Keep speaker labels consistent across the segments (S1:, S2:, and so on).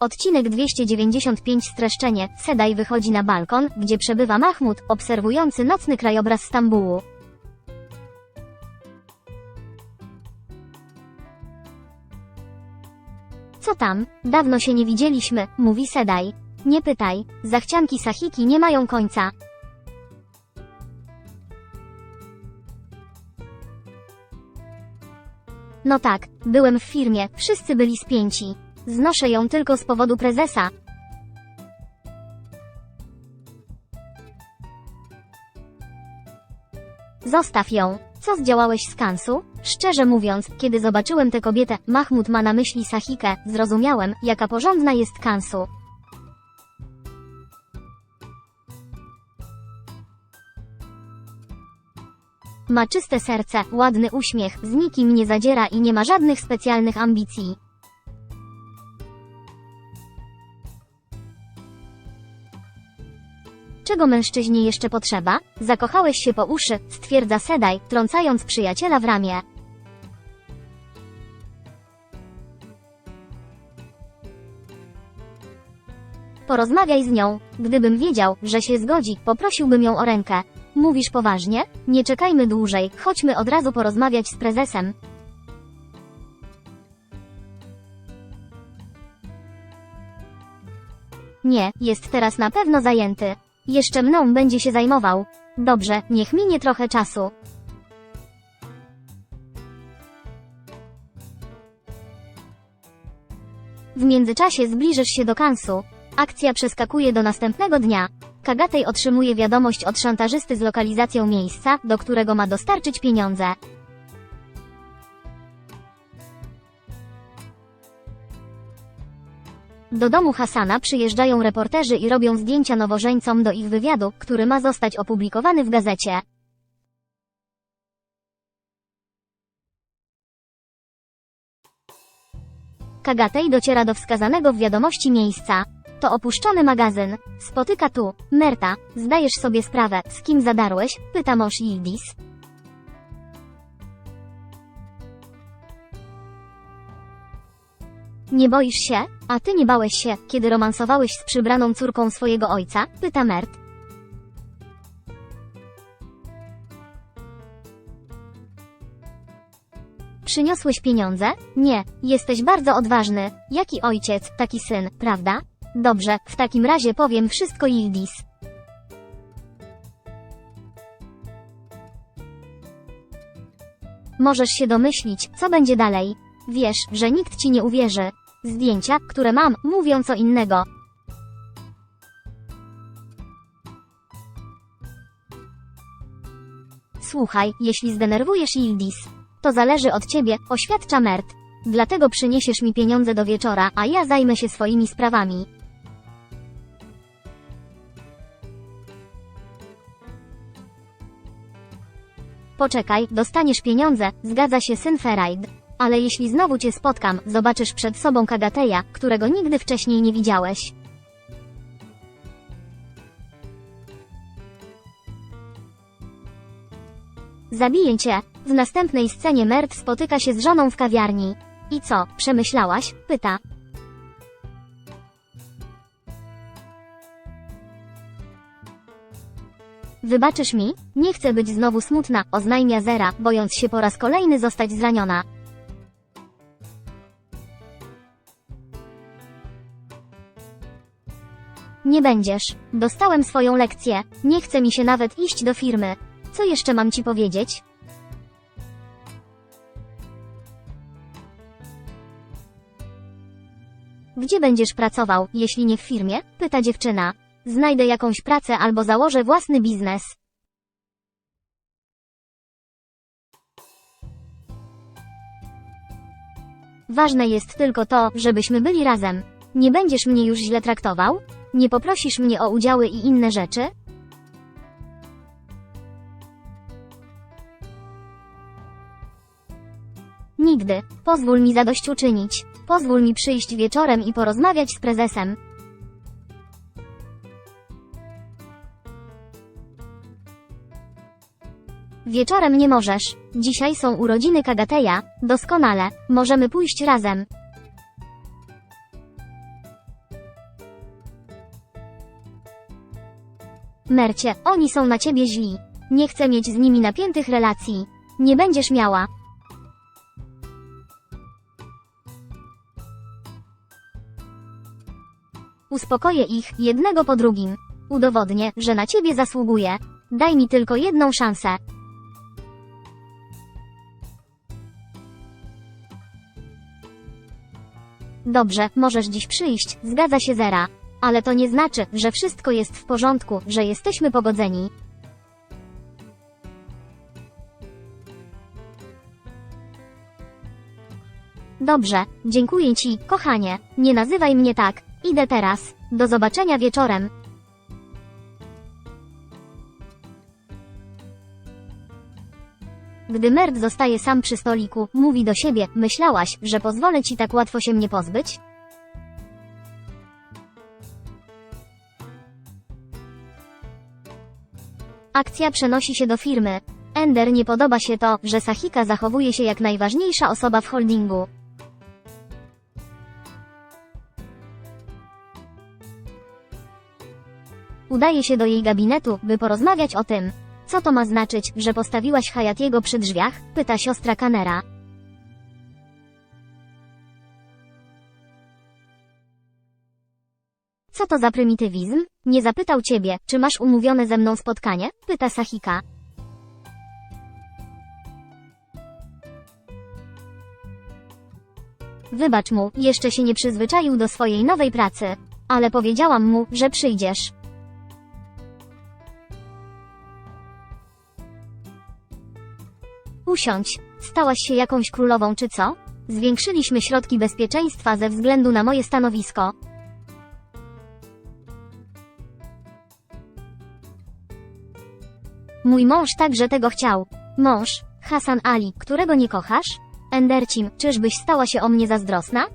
S1: Odcinek 295 Streszczenie. Sedaj wychodzi na balkon, gdzie przebywa Mahmud, obserwujący nocny krajobraz Stambułu. Co tam? Dawno się nie widzieliśmy, mówi Sedaj. Nie pytaj, zachcianki Sahiki nie mają końca. No tak, byłem w firmie, wszyscy byli spięci. Znoszę ją tylko z powodu prezesa. Zostaw ją. Co zdziałałeś z Kansu? Szczerze mówiąc, kiedy zobaczyłem tę kobietę, Mahmud ma na myśli Sahikę, zrozumiałem, jaka porządna jest Kansu. Ma czyste serce, ładny uśmiech, z nikim nie zadziera i nie ma żadnych specjalnych ambicji. Czego mężczyźnie jeszcze potrzeba? Zakochałeś się po uszy, stwierdza Sedaj, trącając przyjaciela w ramię. Porozmawiaj z nią. Gdybym wiedział, że się zgodzi, poprosiłbym ją o rękę. Mówisz poważnie? Nie czekajmy dłużej, chodźmy od razu porozmawiać z prezesem. Nie, jest teraz na pewno zajęty. Jeszcze mną będzie się zajmował. Dobrze, niech minie trochę czasu. W międzyczasie zbliżysz się do Kansu. Akcja przeskakuje do następnego dnia. Kagatej otrzymuje wiadomość od szantażysty z lokalizacją miejsca, do którego ma dostarczyć pieniądze. Do domu Hasana przyjeżdżają reporterzy i robią zdjęcia nowożeńcom do ich wywiadu, który ma zostać opublikowany w gazecie. Kagatej dociera do wskazanego w wiadomości miejsca. To opuszczony magazyn. Spotyka tu Merta. Zdajesz sobie sprawę, z kim zadarłeś? Pyta mąż Yildiz. Nie boisz się? A ty nie bałeś się, kiedy romansowałeś z przybraną córką swojego ojca? Pyta Mert. Przyniosłeś pieniądze? Nie, jesteś bardzo odważny. Jaki ojciec, taki syn, prawda? Dobrze, w takim razie powiem wszystko Yildiz. Możesz się domyślić, co będzie dalej. Wiesz, że nikt ci nie uwierzy. Zdjęcia, które mam, mówią co innego. Słuchaj, jeśli zdenerwujesz Yildiz, to zależy od ciebie, oświadcza Mert. Dlatego przyniesiesz mi pieniądze do wieczora, a ja zajmę się swoimi sprawami. Poczekaj, dostaniesz pieniądze, zgadza się syn Feraid. Ale jeśli znowu cię spotkam, zobaczysz przed sobą Kagateja, którego nigdy wcześniej nie widziałeś. Zabiję cię. W następnej scenie Mert spotyka się z żoną w kawiarni. I co, przemyślałaś? Pyta. Wybaczysz mi? Nie chcę być znowu smutna, oznajmia Zera, bojąc się po raz kolejny zostać zraniona. Nie będziesz. Dostałem swoją lekcję. Nie chce mi się nawet iść do firmy. Co jeszcze mam ci powiedzieć? Gdzie będziesz pracował, jeśli nie w firmie? Pyta dziewczyna. Znajdę jakąś pracę albo założę własny biznes. Ważne jest tylko to, żebyśmy byli razem. Nie będziesz mnie już źle traktował? Nie poprosisz mnie o udziały i inne rzeczy? Nigdy. Pozwól mi zadośćuczynić. Pozwól mi przyjść wieczorem i porozmawiać z prezesem. Wieczorem nie możesz. Dzisiaj są urodziny Kagateja. Doskonale. Możemy pójść razem. Mercie, oni są na ciebie źli. Nie chcę mieć z nimi napiętych relacji. Nie będziesz miała. Uspokoję ich, jednego po drugim. Udowodnię, że na ciebie zasługuję. Daj mi tylko jedną szansę. Dobrze, możesz dziś przyjść, zgadza się Zera. Ale to nie znaczy, że wszystko jest w porządku, że jesteśmy pogodzeni. Dobrze, dziękuję ci, kochanie. Nie nazywaj mnie tak. Idę teraz. Do zobaczenia wieczorem. Gdy Mert zostaje sam przy stoliku, mówi do siebie, myślałaś, że pozwolę ci tak łatwo się mnie pozbyć? Akcja przenosi się do firmy. Ender nie podoba się to, że Sahika zachowuje się jak najważniejsza osoba w holdingu. Udaje się do jej gabinetu, by porozmawiać o tym. Co to ma znaczyć, że postawiłaś Hayatiego przy drzwiach? Pyta siostra Kanera. Co to za prymitywizm? Nie zapytał ciebie, czy masz umówione ze mną spotkanie? Pyta Sahika. Wybacz mu, jeszcze się nie przyzwyczaił do swojej nowej pracy. Ale powiedziałam mu, że przyjdziesz. Usiądź. Stałaś się jakąś królową czy co? Zwiększyliśmy środki bezpieczeństwa ze względu na moje stanowisko. Mój mąż także tego chciał. Mąż, Hasan Ali, którego nie kochasz? Endercim, czyżbyś stała się o mnie zazdrosna?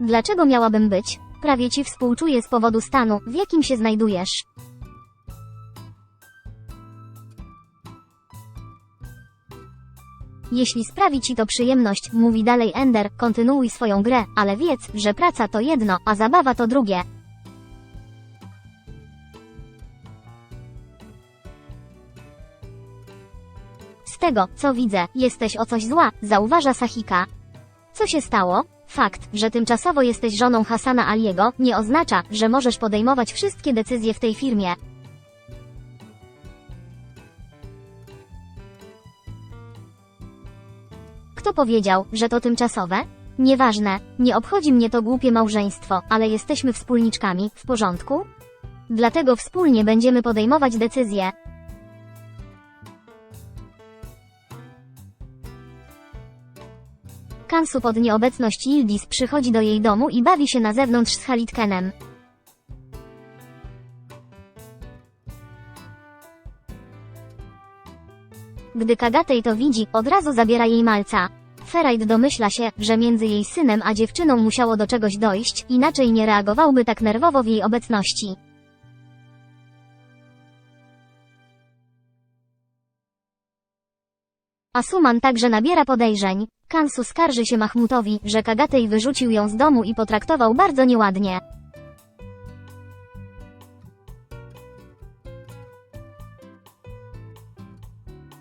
S1: Dlaczego miałabym być? Prawie ci współczuję z powodu stanu, w jakim się znajdujesz. Jeśli sprawi ci to przyjemność, mówi dalej Ender, kontynuuj swoją grę, ale wiedz, że praca to jedno, a zabawa to drugie. Z tego, co widzę, jesteś o coś zła, zauważa Sahika. Co się stało? Fakt, że tymczasowo jesteś żoną Hasana Aliego, nie oznacza, że możesz podejmować wszystkie decyzje w tej firmie. Kto powiedział, że to tymczasowe? Nieważne, nie obchodzi mnie to głupie małżeństwo, ale jesteśmy wspólniczkami, w porządku? Dlatego wspólnie będziemy podejmować decyzje. Kansu pod nieobecność Yildiz przychodzi do jej domu i bawi się na zewnątrz z Halitkenem. Gdy Kagatej to widzi, od razu zabiera jej malca. Ferajt domyśla się, że między jej synem a dziewczyną musiało do czegoś dojść, inaczej nie reagowałby tak nerwowo w jej obecności. Asuman także nabiera podejrzeń. Kansu skarży się Mahmutowi, że Kagatej wyrzucił ją z domu i potraktował bardzo nieładnie.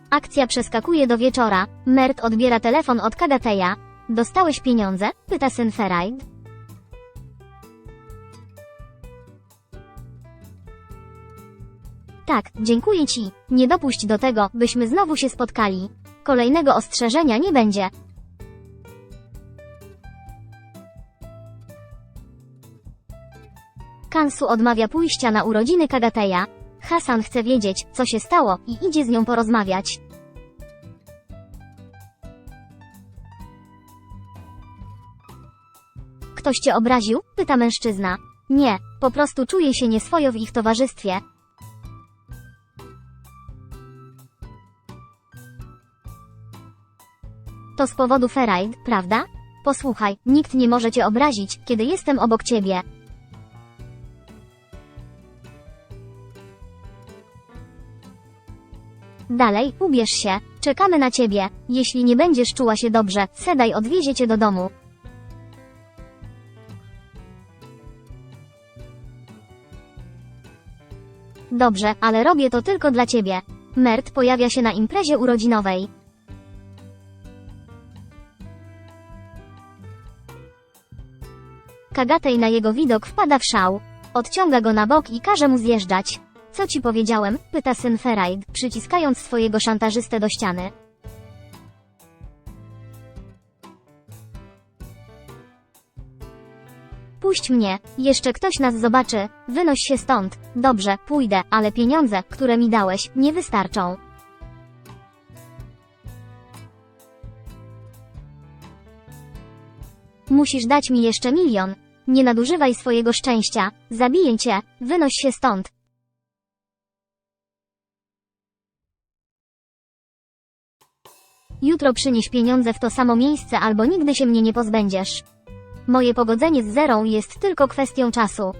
S1: Akcja przeskakuje do wieczora. Mert odbiera telefon od Kagateja. Dostałeś pieniądze? Pyta syn. Tak, dziękuję ci. Nie dopuść do tego, byśmy znowu się spotkali. Kolejnego ostrzeżenia nie będzie. Kansu odmawia pójścia na urodziny Kagateja. Hasan chce wiedzieć, co się stało i idzie z nią porozmawiać. Ktoś cię obraził? Pyta mężczyzna. Nie, po prostu czuję się nieswojo w ich towarzystwie. To z powodu Feraid, prawda? Posłuchaj, nikt nie może cię obrazić, kiedy jestem obok ciebie. dalej, ubierz się, czekamy na ciebie, jeśli nie będziesz czuła się dobrze, Sedaj odwiezie cię do domu. Dobrze, ale robię to tylko dla ciebie. Mert pojawia się na imprezie urodzinowej. Kagatej na jego widok wpada w szał. Odciąga go na bok i każe mu zjeżdżać. Co ci powiedziałem? pyta syn Feraid, przyciskając swojego szantażystę do ściany. Puść mnie, jeszcze ktoś nas zobaczy, wynoś się stąd. Dobrze, pójdę, ale pieniądze, które mi dałeś, nie wystarczą. Musisz dać mi jeszcze milion. Nie nadużywaj swojego szczęścia. Zabiję cię, wynoś się stąd. Jutro przynieś pieniądze w to samo miejsce albo nigdy się mnie nie pozbędziesz. Moje pogodzenie z zerą jest tylko kwestią czasu.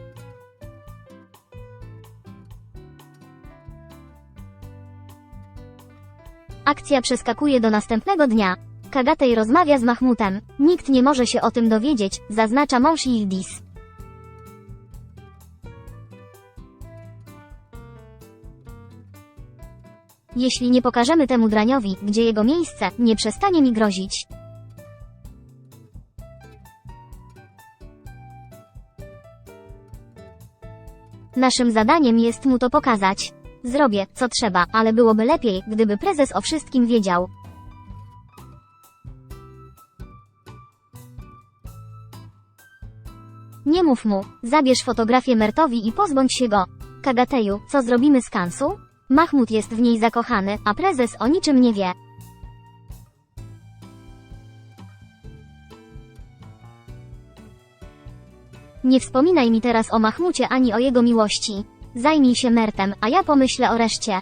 S1: Akcja przeskakuje do następnego dnia. Kagatej rozmawia z Mahmutem. Nikt nie może się o tym dowiedzieć, zaznacza mąż Yildiz. Jeśli nie pokażemy temu draniowi, gdzie jego miejsce, nie przestanie mi grozić. Naszym zadaniem jest mu to pokazać. Zrobię, co trzeba, ale byłoby lepiej, gdyby prezes o wszystkim wiedział. Nie mów mu, zabierz fotografię Mertowi i pozbądź się go. Kagateju, co zrobimy z Kansu? Mahmud jest w niej zakochany, a prezes o niczym nie wie. Nie wspominaj mi teraz o Mahmucie ani o jego miłości. Zajmij się Mertem, a ja pomyślę o reszcie.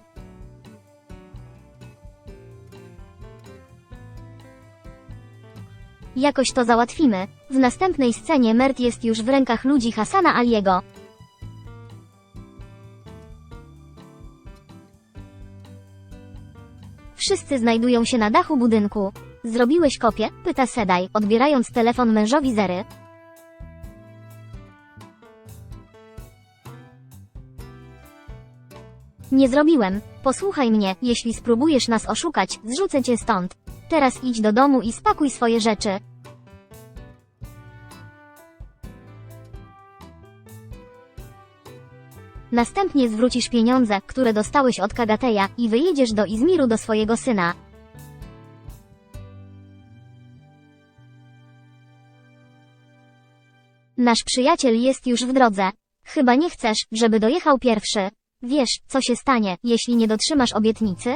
S1: Jakoś to załatwimy. W następnej scenie Mert jest już w rękach ludzi Hasana Aliego. Wszyscy znajdują się na dachu budynku. Zrobiłeś kopię? Pyta Sedaj, odbierając telefon mężowi Zery. Nie zrobiłem. Posłuchaj mnie, jeśli spróbujesz nas oszukać, zrzucę cię stąd. Teraz idź do domu i spakuj swoje rzeczy. Następnie zwrócisz pieniądze, które dostałeś od Kagateja i wyjedziesz do Izmiru do swojego syna. Nasz przyjaciel jest już w drodze. Chyba nie chcesz, żeby dojechał pierwszy. Wiesz, co się stanie, jeśli nie dotrzymasz obietnicy?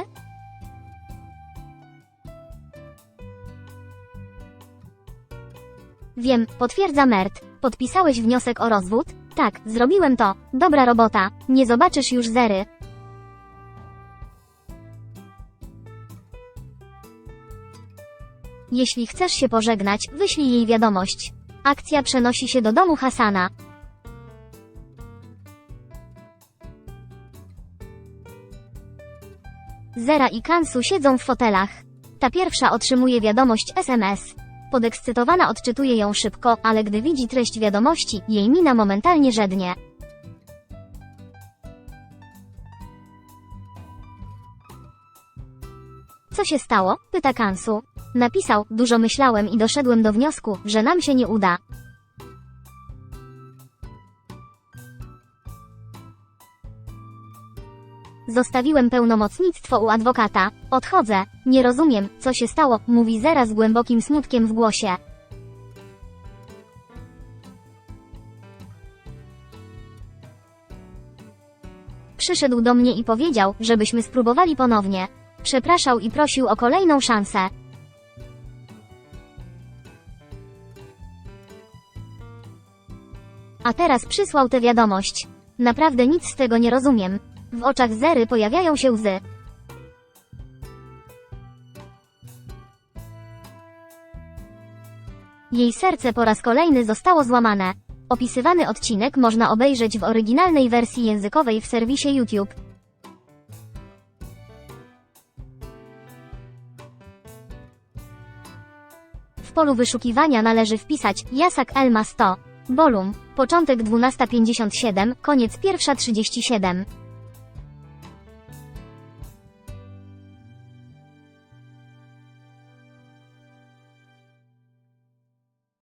S1: Wiem, potwierdza Mert. Podpisałeś wniosek o rozwód? Tak, zrobiłem to. Dobra robota. Nie zobaczysz już zery. Jeśli chcesz się pożegnać, wyślij jej wiadomość. Akcja przenosi się do domu Hasana. Zera i Kansu siedzą w fotelach. Ta pierwsza otrzymuje wiadomość SMS. Podekscytowana odczytuje ją szybko, ale gdy widzi treść wiadomości, jej mina momentalnie żednie. Co się stało? pyta Kansu. Napisał, dużo myślałem i doszedłem do wniosku, że nam się nie uda. Zostawiłem pełnomocnictwo u adwokata. Odchodzę. Nie rozumiem, co się stało, mówi Zera z głębokim smutkiem w głosie. Przyszedł do mnie i powiedział, żebyśmy spróbowali ponownie. Przepraszał i prosił o kolejną szansę. A teraz przysłał tę wiadomość. Naprawdę nic z tego nie rozumiem. W oczach Zery pojawiają się łzy. Jej serce po raz kolejny zostało złamane. Opisywany odcinek można obejrzeć w oryginalnej wersji językowej w serwisie YouTube. W polu wyszukiwania należy wpisać Jasak Elma 100. Bolum. Początek 12.57, koniec 1.37.